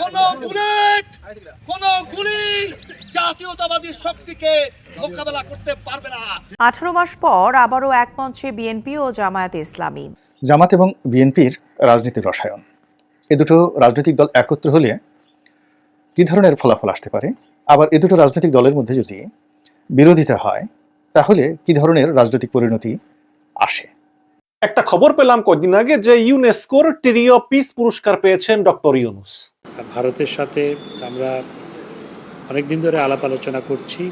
কোন বুলেট কোন গুলি জাতীয়তাবাদী শক্তিকে মোকাবেলা করতে পারবে না। আঠারো মাস পর আবারও এক মঞ্চে বিএনপি ও জামায়াতে ইসলামী। জামাত এবং বিএনপির রাজনীতির রসায়ন। এ দুটো রাজনৈতিক দল একত্র হলে কী ধরনের ফলাফল আসতে পারে? আবার এ দুটো রাজনৈতিক দলের মধ্যে যদি বিরোধিতা হয় তাহলে কি ধরনের রাজনৈতিক পরিণতি আসে? একটা খবর পেলাম কয়েকদিন আগে যে ইউনেস্কোর টিরিও পিস পুরস্কার পেয়েছেন ডক্টর ইউনুস। ভারতের সাথে আমরা অনেক দিন ধরে আলাপ আলোচনা করছি।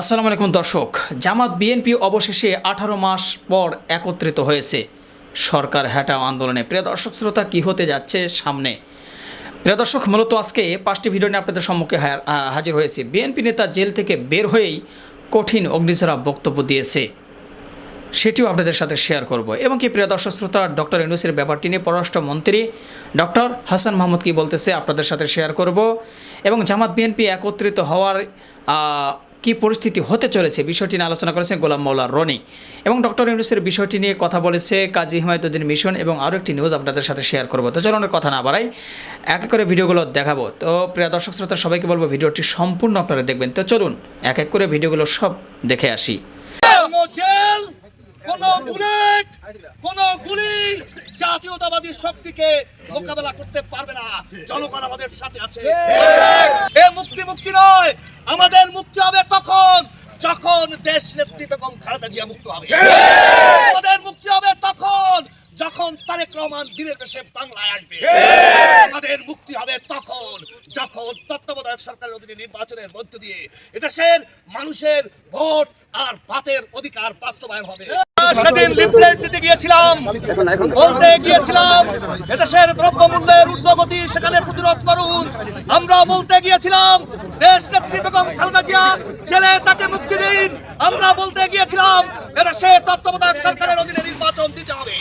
আসসালামু আলাইকুম দর্শক, জামাত বিএনপি অবশেষে আঠারো মাস পর একত্রিত হয়েছে। সরকার হ্যাটাও আন্দোলনে। প্রিয় দর্শক, শ্রোতা, কী হতে যাচ্ছে সামনে? প্রিয় দর্শক, মূলত আজকে পাঁচটি ভিডিও নিয়ে আপনাদের সম্মুখে হাজির হয়েছে। বিএনপি নেতা জেল থেকে বের হয়েই কঠিন অগ্নিঝরা বক্তব্য দিয়েছে। সেটিও আপনাদের সাথে শেয়ার করব। এবং কি প্রিয় দর্শক শ্রোতা, ডক্টর ইউনুসের ব্যাপারটি নিয়ে পররাষ্ট্রমন্ত্রী ডক্টর হাসান মাহমুদ কি বলতেছে আপনাদের সাথে শেয়ার করব। এবং জামাত বিএনপি একত্রিত হওয়ার কি পরিস্থিতি হতে চলেছে বিষয়টি নিয়ে আলোচনা করেছেন গোলাম মৌলা রনি। এবং ডক্টর ইউনুসের বিষয়টি নিয়ে কথা বলেছে কাজী হিমায়তুদ্দিন মিশন এবং আরও একটি নিউজ আপনাদের সাথে শেয়ার করব। তো চলুন আর কথা না বাড়াই, এক এক করে ভিডিওগুলো দেখাবো। তো প্রিয় দর্শক শ্রোতা, সবাইকে বলব ভিডিওটি সম্পূর্ণ আপনারা দেখবেন। তো চলুন এক এক করে ভিডিওগুলো সব দেখে আসি। কোন বুলেট, কোন গুলি জাতীয়তাবাদী শক্তিকে মোকাবেলা করতে পারবে না। জনগণ আমাদের সাথে আছে। এ মুক্তি মুক্তি নয়, আমাদের মুক্তি হবে তখন, যখন দেশ নেত্রী বেগম খালেদা জিয়া মুক্ত হবে। আমাদের মুক্তি হবে তখন, যখন তারেক রহমান দিনের দেশে বাংলায় আসবে। আমাদের মুক্তি হবে তখন, যখন তত্ত্বাবধায়ক সরকারের অধীনে নির্বাচনের মধ্য দিয়ে এদেশের মানুষের ভোট আর ভাতের অধিকার বাস্তবায়ন হবে। সেদিন লিফলেট দিতে গিয়েছিলাম। বলতে গিয়েছিলাম এদেশের দ্রব্যমূল্যের ঊর্ধ্বগতি সেখানে প্রতিরোধ করুন। আমরা বলতে গিয়েছিলাম দেশ নেত্রী বেগম খালেদা জিয়া ছেলে তাকে মুক্তি দিন। আমরা বলতে গিয়েছিলাম এদেশের তত্ত্বাবধায়ক সরকারের অধীনে নির্বাচন দিতে হবে।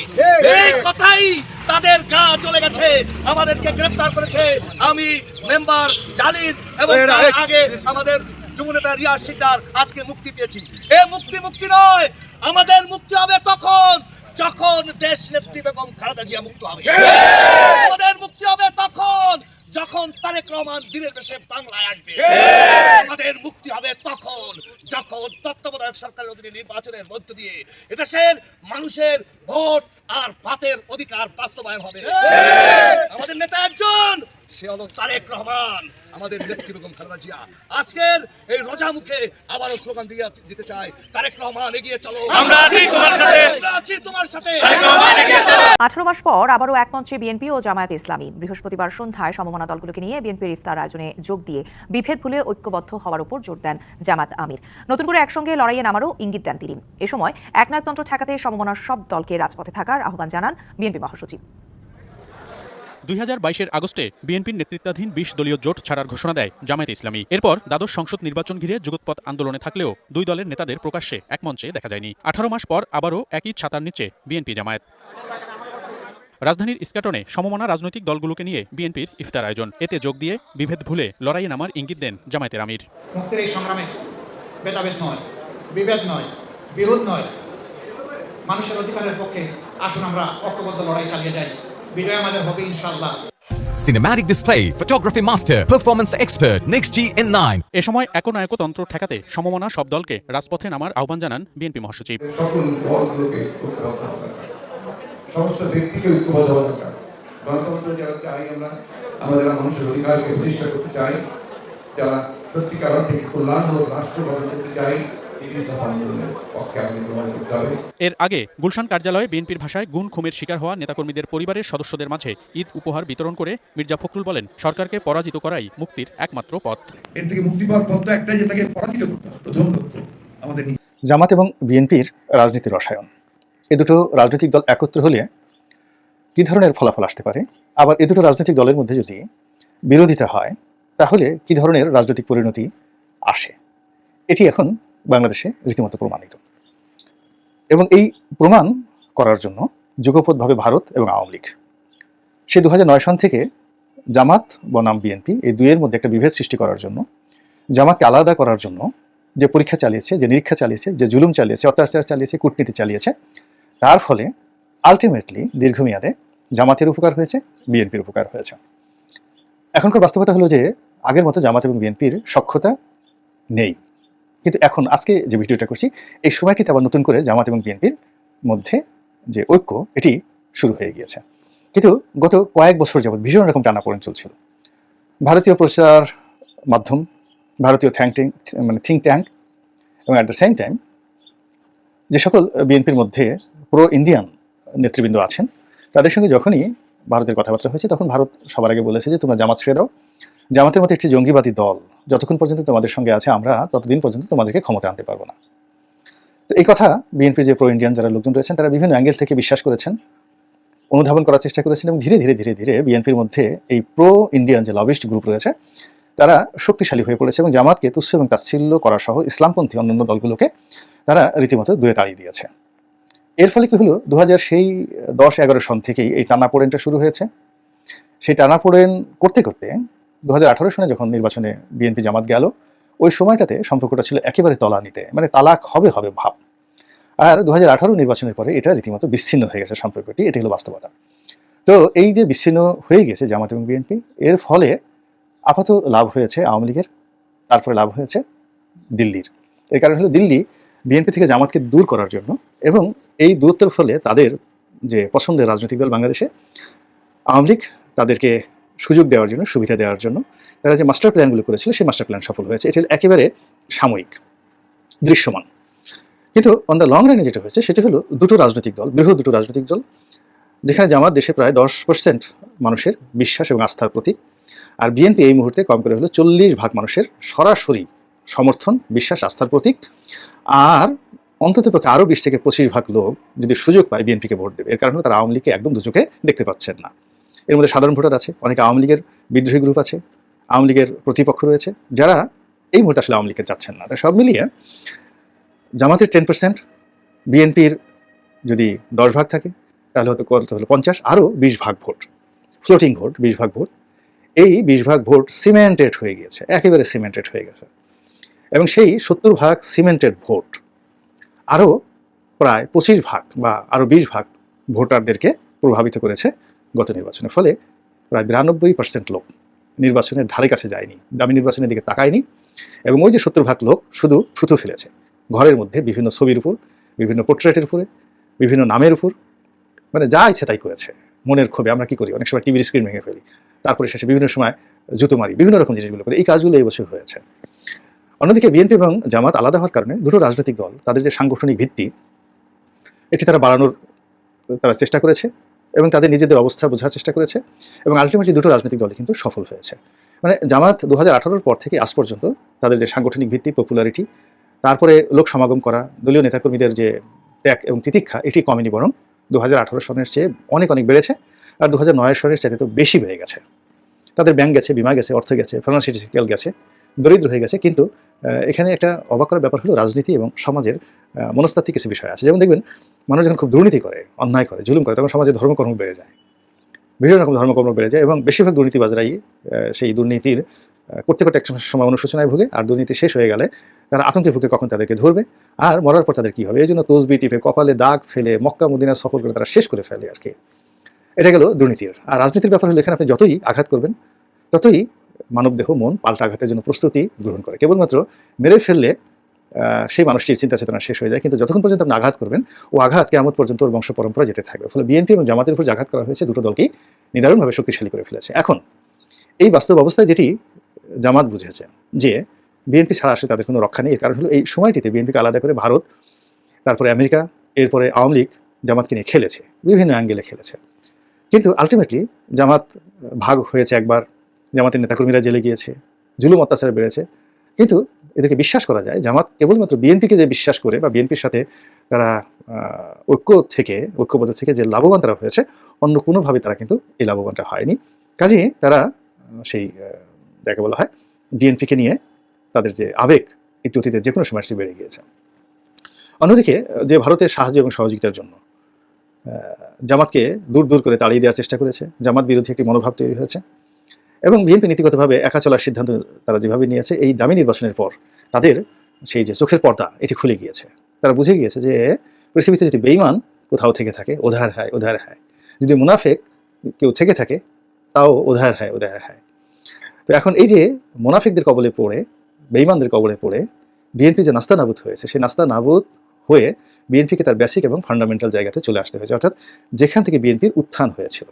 এই কথাই তাদের গা চলে গেছে আমাদেরকে গ্রেফতার করেছে। আমি মেম্বার জালিস এবং আগে আমাদের যুবনেতা রিয়াজ শিকদার আজকে মুক্তি পেয়েছি। এ মুক্তি মুক্তি নয় আমাদের মুক্তি হবে তখন যখন দেশ নেত্রী বেগম খালেদা জিয়া মুক্ত হবে। আমাদের মুক্তি হবে তখন যখন তারেক রহমান দিনের দেশে বাংলায় আসবে। আমাদের মুক্তি হবে তখন যখন তত্ত্বাবধায়ক সরকারের অধীনে নির্বাচনের মধ্য দিয়ে এদেশের মানুষের ভোট আর ভাতের অধিকার বাস্তবায়ন হবে। আমাদের নেতা একজন সে হলো তারেক রহমান। আমাদের নেত্রী বেগম খালেদা জিয়া। আজকের এই রোজা মুখে আবারও স্লোগান দিয়ে দিতে চাই তারেক রহমান এগিয়ে চলো। আমরা আছি তোমার সাথে। আমরা আছি তোমার সাথে। আঠারো মাস পর আবারও এক মঞ্চে বিএনপি ও জামায়াত ইসলামী। বৃহস্পতিবার সন্ধ্যায় সমমনা দলগুলোকে নিয়ে বিএনপির ইফতার আয়োজনে যোগ দিয়ে বিভেদ ভুলে ঐক্যবদ্ধ হওয়ার উপর জোর দেন জামাত আমির। নতুন করে একসঙ্গে লড়াইয়ে নামারও ইঙ্গিত দেন তিনি। এ সময় একনায়কতন্ত্র ঠেকাতে সমমনার সব দলকে রাজপথে থাকার আহ্বান জানান বিএনপি মহাসচিব। দুই হাজার বাইশের আগস্টে বিএনপির নেতৃত্বাধীন বিশ দলীয় জোট ছাড়ার ঘোষণা দেয় জামায়াত ইসলামী। এরপর দ্বাদশ সংসদ নির্বাচন ঘিরে যুগৎপথ আন্দোলনে থাকলেও দুই দলের নেতাদের প্রকাশ্যে এক মঞ্চে দেখা যায়নি। আঠারো মাস পর আবারও একই ছাতার নিচে বিএনপি জামায়াত। রাজধানীর ইস্কাটনে সমমনা রাজনৈতিক দলগুলোকে নিয়ে বিএনপির ইফতার আয়োজন। এতে যোগ দিয়ে বিভেদ ভুলে লড়াইয়ে নামার ইঙ্গিত দেন জামায়াতের আমির। মুক্তির এই সংগ্রামে ভেদাভেদ নয়, বিভেদ নয়, বিরোধ নয়। মানুষের অধিকারের পক্ষে আসুন আমরা ঐক্যবদ্ধ লড়াই চালিয়ে যাই। বিজয় আমাদের হবে ইনশাল্লাহ Cinematic display, photography master, performance expert, Next G N9. এ সময় একনায়কতন্ত্র ঠেকাতে সমমনা সব দলকে রাজপথে নামার আহ্বান জানান বিএনপি মহাসচিব। সকল দলগুলোকে সমস্ত ব্যক্তিকে ঐক্যবদ্ধ হওয়া দরকার। গণতন্ত্র যারা চাই আমরা আমাদের মানুষের অধিকারকে প্রতিষ্ঠা করতে চাই যারা সত্যিকার অর্থে কল্যাণমূলক রাষ্ট্র গঠন করতে চাই এর আগে গুলশান কার্যালয়ে বিএনপির ভাষায় গুণ খুমের শিকার হওয়া নেতাকর্মীদের পরিবারের সদস্যদের মাঝে ঈদ উপহার বিতরণ করে মির্জা ফখরুল বলেন সরকারকে পরাজিত করাই মুক্তির একমাত্র পথ। এর থেকে মুক্তি পাওয়ার পথটা একটাই যে তাকে পরাজিত করতে প্রথম লক্ষ্য আমাদের জামাত এবং বিএনপির রাজনীতির রসায়ন। এ দুটো রাজনৈতিক দল একত্র হলে কী ধরনের ফলাফল আসতে পারে? আবার এ দুটো রাজনৈতিক দলের মধ্যে যদি বিরোধিতা হয় তাহলে কী ধরনের রাজনৈতিক পরিণতি আসে? এটি এখন বাংলাদেশে রীতিমতো প্রমাণিত। এবং এই প্রমাণ করার জন্য যুগপথভাবে ভারত এবং আওয়ামী লীগ। সে দু সন থেকে জামাত বনাম বিএনপি এই দুইয়ের মধ্যে একটা বিভেদ সৃষ্টি করার জন্য, জামাতকে আলাদা করার জন্য যে পরীক্ষা চালিয়েছে, যে নিরীক্ষা চালিয়েছে, যে জুলুম চালিয়েছে, অত্যাচার চালিয়েছে, কূটনীতি চালিয়েছে, তার ফলে আলটিমেটলি দীর্ঘমেয়াদে জামাতের উপকার হয়েছে, বিএনপির উপকার হয়েছে। এখনকার বাস্তবতা হলো যে আগের মতো জামাত এবং বিএনপির সক্ষতা নেই। কিন্তু এখন আজকে যে ভিডিওটা করছি, এই সময়টিতে আবার নতুন করে জামাত এবং বিএনপির মধ্যে যে ঐক্য, এটি শুরু হয়ে গিয়েছে। কিন্তু গত কয়েক বছর যাবৎ ভীষণ রকম টানাপোড়েন চলছিল। ভারতীয় প্রচার মাধ্যম, ভারতীয় থ্যাঙ্ক ট্যাঙ্ক মানে থিঙ্ক ট্যাঙ্ক এবং অ্যাট দ্য সেম টাইম যে সকল বিএনপির মধ্যে প্রো ইন্ডিয়ান নেতৃবৃন্দ আছেন, তাদের সঙ্গে যখনই ভারতের কথাবার্তা হয়েছে, তখন ভারত সবার আগে বলেছে যে তোমরা জামাত ছেড়ে দাও। জামাতের মতো একটি জঙ্গিবাদী দল যতক্ষণ পর্যন্ত তোমাদের সঙ্গে আছে, আমরা ততদিন পর্যন্ত তোমাদেরকে ক্ষমতা আনতে পারব না। তো এই কথা বিএনপি যে প্রো ইন্ডিয়ান যারা লোকজন রয়েছেন, তারা বিভিন্ন অ্যাঙ্গেল থেকে বিশ্বাস করেছেন, অনুধাবন করার চেষ্টা করেছেন এবং ধীরে ধীরে ধীরে ধীরে বিএনপির মধ্যে এই প্রো ইন্ডিয়ান যে লবিস্ট গ্রুপ রয়েছে, তারা শক্তিশালী হয়ে পড়েছে এবং জামাতকে তুচ্ছ এবং তাচ্ছিল্য করা সহ ইসলামপন্থী অন্যান্য দলগুলোকে তারা রীতিমতো দূরে তাড়িয়ে দিয়েছে। এর ফলে কি হলো? দু হাজার সেই দশ এগারো সন থেকেই এই টানাপোড়েনটা শুরু হয়েছে। সেই টানাপোড়েন করতে করতে দু সনে যখন নির্বাচনে বিএনপি জামাত গেল, ওই সময়টাতে সম্পর্কটা ছিল একেবারে তলানিতে মানে তালাক হবে হবে ভাব। আর দু হাজার আঠারো নির্বাচনের পরে এটা রীতিমতো বিচ্ছিন্ন হয়ে গেছে সম্পর্কটি এটি হলো বাস্তবতা। তো এই যে বিচ্ছিন্ন হয়ে গেছে জামাত এবং বিএনপি, এর ফলে আপাতত লাভ হয়েছে আওয়ামী লীগের, তারপরে লাভ হয়েছে দিল্লির। এর কারণ হলো দিল্লি বিএনপি থেকে জামাতকে দূর করার জন্য এবং এই দূরত্বের ফলে তাদের যে পছন্দের রাজনৈতিক দল বাংলাদেশে, আওয়ামী লীগ তাদেরকে সুযোগ দেওয়ার জন্য, সুবিধা দেওয়ার জন্য তারা যে মাস্টার প্ল্যানগুলো করেছিল, সেই মাস্টার প্ল্যান সফল হয়েছে। এটি একেবারে সাময়িক, দৃশ্যমান। কিন্তু অন দ্য লং রানে যেটা হয়েছে, সেটি হলো দুটো রাজনৈতিক দল, বৃহৎ দুটো রাজনৈতিক দল। যেখানে জামাত দেশে প্রায় দশ পার্সেন্ট মানুষের বিশ্বাস এবং আস্থার প্রতীক। আর বিএনপি এই মুহূর্তে কম করে হলো চল্লিশ ভাগ মানুষের সরাসরি সমর্থন, বিশ্বাস, আস্থার প্রতীক। আর অন্তত অন্ততপক্ষে আরও বিশ থেকে পঁচিশ ভাগ লোক যদি সুযোগ পায় বিএনপিকে ভোট দেবে, এর কারণে তারা আওয়ামী লীগকে একদম দুচোখে দেখতে পাচ্ছেন না। এর মধ্যে সাধারণ ভোটার আছে, অনেকে আওয়ামী লীগের বিদ্রোহী গ্রুপ আছে, আওয়ামী লীগের প্রতিপক্ষ রয়েছে, যারা এই মুহূর্তে আসলে আওয়ামী লীগকে চাচ্ছেন না। তাই সব মিলিয়ে জামাতের টেন পার্সেন্ট বিএনপির যদি দশ ভাগ থাকে, তাহলে হয়তো কত হলো? পঞ্চাশ, আরও বিশ ভাগ ভোট। ফ্লোটিং ভোট বিশ ভাগ ভোট। এই বিশ ভাগ ভোট সিমেন্টেড হয়ে গিয়েছে, একেবারে সিমেন্টেড হয়ে গেছে। এবং সেই সত্তর ভাগ সিমেন্টেড ভোট, আরও প্রায় পঁচিশ ভাগ বা আরও বিশ ভাগ ভোটারদেরকে প্রভাবিত করেছে গত নির্বাচনের ফলে প্রায় বিরানব্বই পার্সেন্ট লোক নির্বাচনের ধারে কাছে যায়নি, দামি নির্বাচনের দিকে তাকায়নি এবং ওই যে সত্তর ভাগ লোক শুধু থুতু ফেলেছে। ঘরের মধ্যে বিভিন্ন ছবির উপর, বিভিন্ন পোর্ট্রেটের উপরে, বিভিন্ন নামের উপর মানে যা ইচ্ছে তাই করেছে। মনের ক্ষোভে আমরা কি করি? অনেক সময় টিভির স্ক্রিন ভেঙে ফেলি। তারপরে শেষে বিভিন্ন সময় জুতো মারি, বিভিন্ন রকম জিনিসগুলো করে। এই কাজগুলো এই বছর হয়েছে। অন্যদিকে বিএনপি এবং জামাত আলাদা হওয়ার কারণে দুটো রাজনৈতিক দল, তাদের যে সাংগঠনিক ভিত্তি, এটি তারা বাড়ানোর, তারা চেষ্টা করেছে। এবং তাদের নিজেদের অবস্থা বোঝার চেষ্টা করেছে এবং আলটিমেটলি দুটো রাজনৈতিক দলই কিন্তু সফল হয়েছে। মানে জামাত দু হাজার পর থেকে আজ পর্যন্ত তাদের যে সাংগঠনিক ভিত্তি পপুলারিটি তারপরে লোক সমাগম করা, দলীয় নেতাকর্মীদের যে ত্যাগ এবং তিতিক্ষা, এটি কমেনি বরং দু হাজার সনের চেয়ে অনেক অনেক বেড়েছে আর দু হাজার নয় সনের চাইতে তো বেশি বেড়ে গেছে। তাদের ব্যাংক গেছে, বিমা গেছে, অর্থ গেছে ফার্মাসিউটিক্যাল গেছে, দরিদ্র হয়ে গেছে, কিন্তু এখানে একটা অবাক করার ব্যাপার হলো রাজনীতি এবং সমাজের মনস্তাত্ত্বিক কিছু বিষয় আছে। যেমন দেখবেন মানুষ যখন খুব দুর্নীতি করে, অন্যায় করে, জুলুম করে, তখন সমাজে ধর্মকর্ম বেড়ে যায়। বিভিন্ন রকম ধর্মকর্ম বেড়ে যায় এবং বেশিরভাগ দুর্নীতিবাজরাই সেই দুর্নীতির করতে করতে একটা সময় অনুশোচনায় ভুগে, আর দুর্নীতি শেষ হয়ে গেলে তারা আতঙ্কে ভুগে কখন তাদেরকে ধরবে, আর মরার পর তাদের কী হবে? এই জন্য তসবি টিপে, কপালে দাগ ফেলে, মক্কা, মদিনা সফর করে তারা শেষ করে ফেলে আর কি। এটা গেল দুর্নীতির। আর রাজনীতির ব্যাপার হলো এখানে আপনি যতই আঘাত করবেন, ততই মানবদেহ, মন পাল্টা আঘাতের জন্য প্রস্তুতি গ্রহণ করে। কেবলমাত্র মেরে ফেললে সেই মানুষটির চিন্তা চেতনা শেষ হয়ে যায়। কিন্তু যতক্ষণ পর্যন্ত আপনি আঘাত করবেন, ও আঘাত কেমন পর্যন্ত ওর বংশ পরম্পরা যেতে থাকবে। ফলে বিএনপি এবং জামাতের উপর আঘাত করা হয়েছে, দুটো দলকেই নিদারুণভাবে শক্তিশালী করে ফেলেছে। এখন, এই বাস্তব অবস্থায় যেটি জামাত বুঝেছে, যে বিএনপি ছাড়া আসলে তাদের কোনো রক্ষা নেই। এর কারণ হলো এই সময়টিতে বিএনপিকে আলাদা করে ভারত, তারপরে আমেরিকা, এরপরে আওয়ামী লীগ জামাতকে নিয়ে খেলেছে, বিভিন্ন অ্যাঙ্গেলে খেলেছে। কিন্তু আলটিমেটলি জামাত ভাগ হয়েছে একবার, জামাতের নেতাকর্মীরা জেলে গিয়েছে, জুলুম অত্যাচার বেড়েছে। কিন্তু এদেরকে বিশ্বাস করা যায় জামাত কেবলমাত্র বিএনপিকে যে বিশ্বাস করে বা বিএনপির সাথে তারা ঐক্য থেকে, ঐক্যবদ্ধ থেকে যে লাভবান তারা হয়েছে, অন্য কোনোভাবে তারা কিন্তু এই লাভবানটা হয়নি। কাজেই তারা সেই যাকে বলা হয় বিএনপিকে নিয়ে তাদের যে আবেগ, একটু অতীতে যে কোনো সময় বেড়ে গিয়েছে। অন্যদিকে, যে ভারতের সাহায্য এবং সহযোগিতার জন্য জামাতকে দূর দূর করে তাড়িয়ে দেওয়ার চেষ্টা করেছে। জামাত বিরোধী একটি মনোভাব তৈরি হয়েছে। এবং বিএনপি নীতিগতভাবে একা চলার সিদ্ধান্ত তারা যেভাবে নিয়েছে, এই দামি নির্বাচনের পর তাদের সেই যে চোখের পর্দা, এটি খুলে গিয়েছে। তারা বুঝে গিয়েছে যে পৃথিবীতে যদি বেইমান কোথাও থেকে থাকে ওধার হায় ওধার হায়। যদি মুনাফেক কেউ থেকে থাকে, তাও ওধার হায় ওধার হায়। তো এখন এই যে মোনাফিকদের কবলে পড়ে বেইমানদের কবলে পড়ে, বিএনপি যে নাস্তা নাবুদ হয়েছে, সেই নাস্তা নাবুদ হয়ে বিএনপিকে তার বেসিক এবং ফান্ডামেন্টাল জায়গাতে চলে আসতে হয়েছে। অর্থাৎ যেখান থেকে বিএনপির উত্থান হয়েছিল।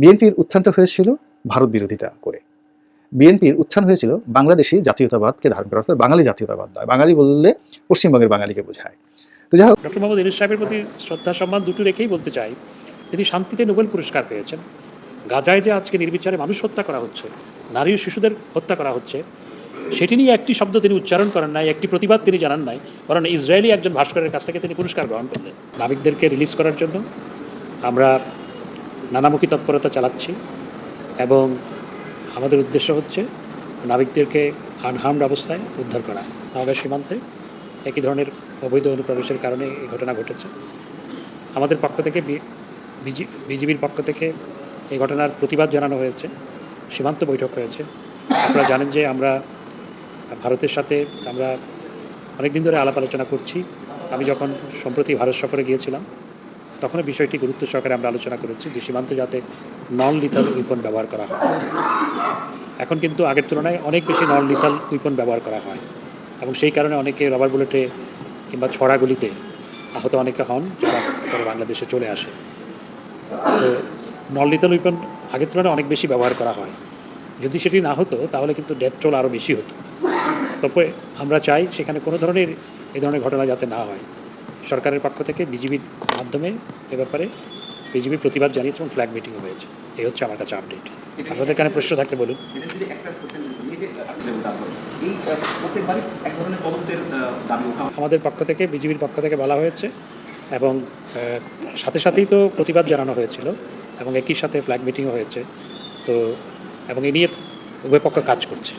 বিএনপির উত্থানটা হয়েছিল ভারত বিরোধিতা করে। বিএনপির উত্থান হয়েছিল বাংলাদেশি জাতীয়তাবাদকে ধারণ করা, অর্থাৎ বাঙালি জাতীয়তাবাদ নয়। বাঙালি বললে পশ্চিমবঙ্গের বাঙালিকে বোঝায়। তো যাই হোক ডক্টর মোহাম্মদ ইনুস সাহেবের প্রতি শ্রদ্ধা, সম্মান দুটো রেখেই বলতে চাই। তিনি শান্তিতে নোবেল পুরস্কার পেয়েছেন। গাজায় যে আজকে নির্বিচারে মানুষ হত্যা করা হচ্ছে, নারী ও শিশুদের হত্যা করা হচ্ছে, সেটি নিয়ে একটি শব্দ তিনি উচ্চারণ করেন নাই, একটি প্রতিবাদ তিনি জানান নাই, বরং ইসরায়েলি একজন ভাস্করের কাছ থেকে তিনি পুরস্কার গ্রহণ করলেন। নাবিকদেরকে রিলিজ করার জন্য আমরা নানামুখী তৎপরতা চালাচ্ছি এবং আমাদের উদ্দেশ্য হচ্ছে নাবিকদেরকে আনহার্মড অবস্থায় উদ্ধার করা। নওগাঁ সীমান্তে একই ধরনের অবৈধ অনুপ্রবেশের কারণে এই ঘটনা ঘটেছে। আমাদের পক্ষ থেকে বিজিবির পক্ষ থেকে এই ঘটনার প্রতিবাদ জানানো হয়েছে। সীমান্ত বৈঠক হয়েছে। আপনারা জানেন যে আমরা ভারতের সাথে আমরা অনেক দিন ধরে আলাপ আলোচনা করছি। আমি যখন সম্প্রতি ভারত সফরে গিয়েছিলাম তখন বিষয়টি গুরুত্ব সহকারে আমরা আলোচনা করেছি যে সীমান্তে যাতে নন লিথাল উইপন ব্যবহার করা হয়। এখন কিন্তু আগের তুলনায় অনেক বেশি নন লিথাল উইপন ব্যবহার করা হয় এবং সেই কারণে অনেকে রবার বুলেটে কিংবা ছড়াগুলিতে আহত অনেকে হন যারা পরে বাংলাদেশে চলে আসে। তো নন লিথাল উইপন আগের তুলনায় অনেক বেশি ব্যবহার করা হয়। যদি সেটি না হতো, তাহলে কিন্তু ডেথ আরও বেশি হতো। তবে আমরা চাই সেখানে কোনো ধরনের এই ধরনের ঘটনা যাতে না হয়। সরকারের পক্ষ থেকে বিজিবির মাধ্যমে এ ব্যাপারে বিজিবি প্রতিবাদ জানিয়েছে এবং ফ্ল্যাগ মিটিংও হয়েছে। এই হচ্ছে আমার কাছে আপডেট আপনাদের কানে প্রশ্ন থাকলে বলুন। আমাদের পক্ষ থেকে বিজিবির পক্ষ থেকে বলা হয়েছে এবং সাথে সাথেই তো প্রতিবাদ জানানো হয়েছিল এবং একই সাথে ফ্ল্যাগ মিটিংও হয়েছে। তো এবং এ নিয়ে উভয় পক্ষ কাজ করছে।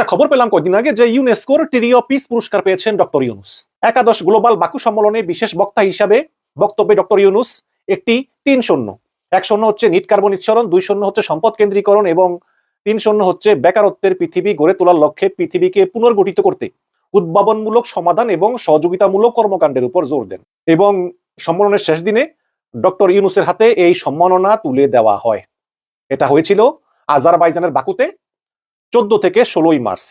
একটা খবর পেলাম কয়েকদিন আগে যে ইউনেস্কোর টিরিও পিস পুরস্কার পেয়েছেন ডক্টর ইউনুস। একাদশ গ্লোবাল বাকু সম্মেলনে বিশেষ বক্তা হিসাবে বক্তব্যে ডক্টর ইউনুস একটি তিন শূন্য। এক শূন্য হচ্ছে নিট কার্বন নিঃসরণ দুই শূন্য হচ্ছে সম্পদ কেন্দ্রীকরণ এবং তিন শূন্য হচ্ছে বেকারত্বের পৃথিবী গড়ে তোলার লক্ষ্যে পৃথিবীকে পুনর্গঠিত করতে উদ্ভাবনমূলক সমাধান এবং সহযোগিতামূলক কর্মকাণ্ডের উপর জোর দেন। এবং সম্মেলনের শেষ দিনে ডক্টর ইউনুসের হাতে এই সম্মাননা তুলে দেওয়া হয়। এটা হয়েছিল আজারবাইজানের বাকুতে চোদ্দ থেকে ষোলোই মার্চ।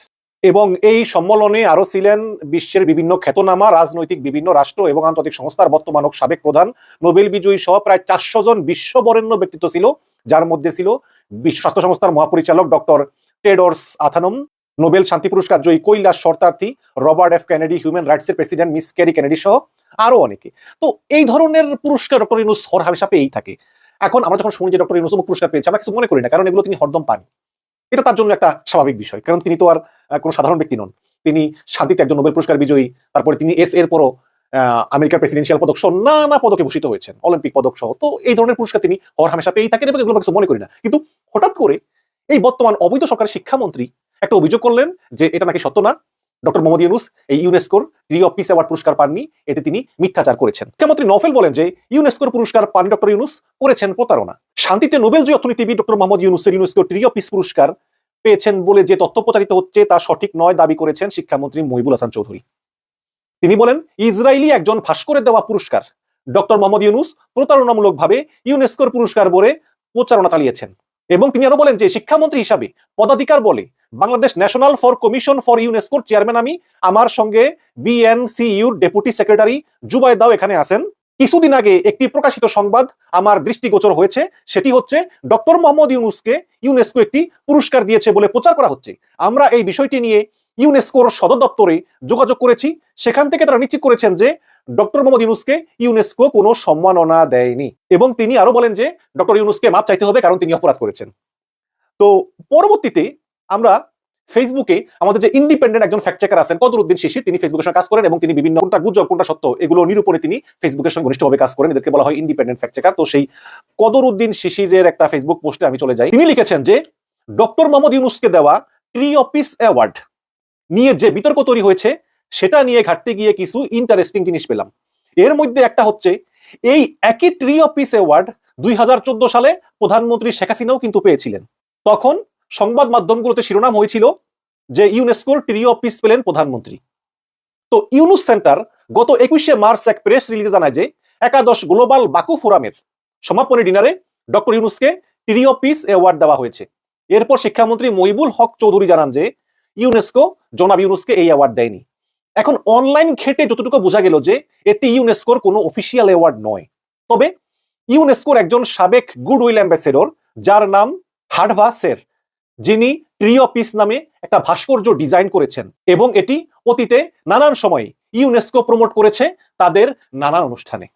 এবং এই সম্মেলনে আরও ছিলেন বিশ্বের বিভিন্ন খ্যাতনামা, রাজনৈতিক বিভিন্ন রাষ্ট্র এবং আন্তর্জাতিক সংস্থার বর্তমান সাবেক প্রধান নোবেল বিজয়ী সহ প্রায় চারশো জন বিশ্ববরেণ্য ব্যক্তিত্ব ছিল, যার মধ্যে ছিল বিশ্ব স্বাস্থ্য সংস্থার মহাপরিচালক ডক্টর টেডর্স আথানম, নোবেল শান্তি পুরস্কার জয়ী Kailash Satyarthi Robert F Kennedy, human রাইটসের president miss Kerry Kennedy সহ আরও অনেকে। তো এই ধরনের পুরস্কার ডক্টর ইউনুস হর হামেশা পেয়েই থাকে। এখন আমরা যখন শুনি যে ডক্টর অমুক পুরস্কার পেয়েছে, আমরা কিছু মনে করি না, কারণ এগুলো তিনি হরদম পান এটা তার জন্য একটা স্বাভাবিক বিষয়। কারণ তিনি তো আর কোনো সাধারণ ব্যক্তি নন। তিনি শান্তিতে একজন নোবেল পুরস্কার বিজয়ী, তারপরে তিনি এস এর পরও আমেরিকার প্রেসিডেন্সিয়াল পদক সহ নানা পদকে ভূষিত হয়েছেন, অলিম্পিক পদক সহ। তো এই ধরনের পুরস্কার তিনি হওয়ার হামেশা পেয়েই থাকেন এবং এগুলো কিছু মনে করি না। কিন্তু হঠাৎ করে এই বর্তমান অবৈধ সরকারের শিক্ষামন্ত্রী একটা অভিযোগ করলেন যে এটা নাকি সত্য না। ডক্টর মোহাম্মদ ইউনুস, এই ইউনেস্কোর ট্রি অফ পিস অ্যাওয়ার্ড পুরস্কার পাননি, এতে তিনি মিথ্যাচার করেছেন। শিক্ষামন্ত্রী নফেল বলেন যে, ইউনেস্কোর পুরস্কার পান ডক্টর ইউনুস, করেছেন প্রতারণা। শান্তিতে নোবেল জয়ী অর্থনীতিবিদ ডক্টর মোহাম্মদ ইউনুসের ইউনেস্কো ট্রি অফ পিস পুরস্কার পেয়েছেন বলে যে তথ্য প্রচারিত হচ্ছে, তা সঠিক নয় দাবি করেছেন শিক্ষামন্ত্রী মহিবুল হাসান চৌধুরী। তিনি বলেন, ইসরায়েলি একজন ভাস্করের দেওয়া পুরস্কার। ডক্টর মোহাম্মদ ইউনুস প্রতারণামূলকভাবে ইউনেস্কোর পুরস্কার বলে প্রচারণা চালিয়েছেন। এবং তিনি আরও বলেন যে, শিক্ষামন্ত্রী হিসাবে পদাধিকার বলে Bangladesh national for commission for ইউনেস্কোর চেয়ারম্যান আমি, আমার সঙ্গে বিএনসিইউর ডেপুটি সেক্রেটারি জুবাইদাও এখানে আছেন। কিছুদিন আগে একটি প্রকাশিত সংবাদ আমার দৃষ্টিগোচর হয়েছে, সেটি হচ্ছে ডক্টর মোহাম্মদ ইউনুসকে ইউনেস্কো একটি পুরস্কার দিয়েছে বলে প্রচার করা হচ্ছে। আমরা এই বিষয়টি নিয়ে ইউনেস্কোর সদর দপ্তরে যোগাযোগ করেছি, সেখান থেকে তারা নিশ্চিত করেছেন যে ডক্টর মোহাম্মদ ইউনুসকে ইউনেস্কো কোনো সম্মাননা দেয়নি। এবং তিনি আরও বলেন যে, ডক্টর ইউনুসকে মাপ চাইতে হবে কারণ তিনি অপরাধ করেছেন। তো পরবর্তীতে আমরা ফেসবুকে আমাদের যে ইন্ডিপেন্ডেন্ট একজন ফ্যাক্ট চেকার আছেন, কদরুদ্দিন শিশির, তিনি ফেসবুকের সঙ্গে কাজ করেন এবং তিনি বিভিন্ন কোনটা গুজব, কোনটা সত্য, এগুলো নিরূপণে তিনি ফেসবুকের সঙ্গে ঘনিষ্ঠভাবে কাজ করেন। এদেরকে বলা হয় ইন্ডিপেন্ডেন্ট ফ্যাক্ট চেকার তো সেই কদরুদ্দিন শিশিরের একটা ফেসবুক পোস্টে আমি চলে যাই। তিনি লিখেছেন যে, ডক্টর মোহাম্মদ ইউনুসকে দেওয়া ট্রি অফিস অ্যাওয়ার্ড নিয়ে যে বিতর্ক তৈরি হয়েছে সেটা নিয়ে ঘাটতে গিয়ে কিছু ইন্টারেস্টিং জিনিস পেলাম। এর মধ্যে একটা হচ্ছে, এই একই ট্রি অফ পিস অ্যাওয়ার্ড দুই হাজার চোদ্দ সালে প্রধানমন্ত্রী শেখ হাসিনাও কিন্তু পেয়েছিলেন। তখন সংবাদ মাধ্যমগুলোতে শিরোনাম হয়েছিল যে ইউনেস্কোর ট্রি অফ পিস পেলেন প্রধানমন্ত্রী। তো ইউনুস সেন্টার গত একুশে মার্চ এক প্রেস রিলিজে জানায় যে, একাদশ গ্লোবাল বাকু ফোরামের সমাপনী ডিনারে ডক্টর ইউনুসকে ট্রি অফ পিস অ্যাওয়ার্ড দেওয়া হয়েছে। এরপর শিক্ষামন্ত্রী মইবুল হক চৌধুরী জানান যে ইউনেস্কো জনাব ইউনুসকে এই অ্যাওয়ার্ড দেয়নি। এখন অনলাইন ঘেটে যতটুকু বোঝা গেল যে এটি ইউনেস্কোর কোনো অফিসিয়াল অ্যাওয়ার্ড নয়। তবে ইউনেস্কোর একজন সাবেক গুডউইল অ্যাম্বাসেডর যার নাম হাডভা সের, যিনি ট্রিও পিস নামে একটা ভাস্কর্য ডিজাইন করেছেন এবং এটি অতীতে নানান সময় ইউনেস্কো প্রমোট করেছে তাদের নানান অনুষ্ঠানে।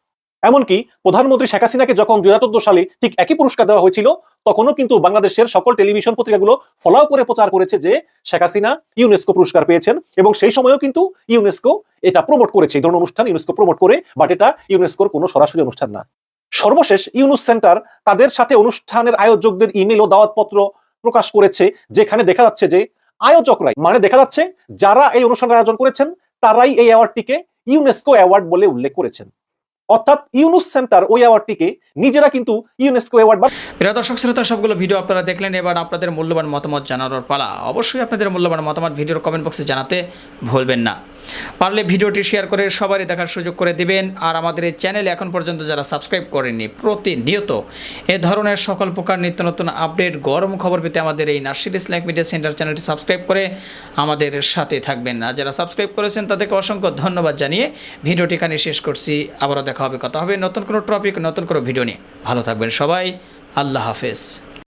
এমনকি প্রধানমন্ত্রী শেখ হাসিনাকে যখন দুই সালে ঠিক একই পুরস্কার দেওয়া হয়েছিল তখনও কিন্তু বাংলাদেশের সকল টেলিভিশন পত্রিকাগুলো ফলাও করে প্রচার করেছে যে শেখ হাসিনা ইউনেস্কো পুরস্কার পেয়েছেন এবং সেই সময়ও কিন্তু ইউনেস্কো এটা প্রমোট করেছে। এই ধরনের অনুষ্ঠান ইউনেস্কো প্রমোট করে বাট এটা ইউনেস্কোর কোনো সরাসরি অনুষ্ঠান না। সর্বশেষ ইউনুস সেন্টার তাদের সাথে অনুষ্ঠানের আয়োজকদের ইমেল ও দাওয়াতপত্র প্রকাশ করেছে, যেখানে দেখা যাচ্ছে যে আয়োজকরাই মানে দেখা যাচ্ছে যারা এই অনুষ্ঠানের আয়োজন করেছেন, তারাই এই অ্যাওয়ার্ডটিকে ইউনেস্কো অ্যাওয়ার্ড বলে উল্লেখ করেছেন। অর্থাৎ ইউনুস সেন্টার ওই অ্যাওয়ার্ডটিকে নিজেরা কিন্তু ইউনেস্কো অ্যাওয়ার্ড বা প্রিয় দর্শক, শ্রোতা, সবগুলো ভিডিও আপনারা দেখলেন, এবার আপনাদের মূল্যবান মতামত জানানোর পালা। অবশ্যই আপনাদের মূল্যবান মতামত ভিডিওর কমেন্ট বক্সে জানাতে ভুলবেন না। পারলে ভিডিওটি শেয়ার করে সবারই দেখার সুযোগ করে দিবেন। আর আমাদের এই চ্যানেলে এখন পর্যন্ত যারা সাবস্ক্রাইব করেননি, প্রতিনিয়ত এ ধরনের সকল প্রকার নিত্য নতুন আপডেট, গরম খবর পেতে আমাদের এই নার্সির ইসলামিক মিডিয়া সেন্টার চ্যানেলটি সাবস্ক্রাইব করে আমাদের সাথে থাকবেন। আর যারা সাবস্ক্রাইব করেছেন, তাদেরকে অসংখ্য ধন্যবাদ জানিয়ে ভিডিওটি এখানে শেষ করছি। আবারও দেখা হবে, কথা হবে নতুন কোনো টপিক, নতুন কোনো ভিডিও নিয়ে। ভালো থাকবেন সবাই, আল্লাহ হাফেজ।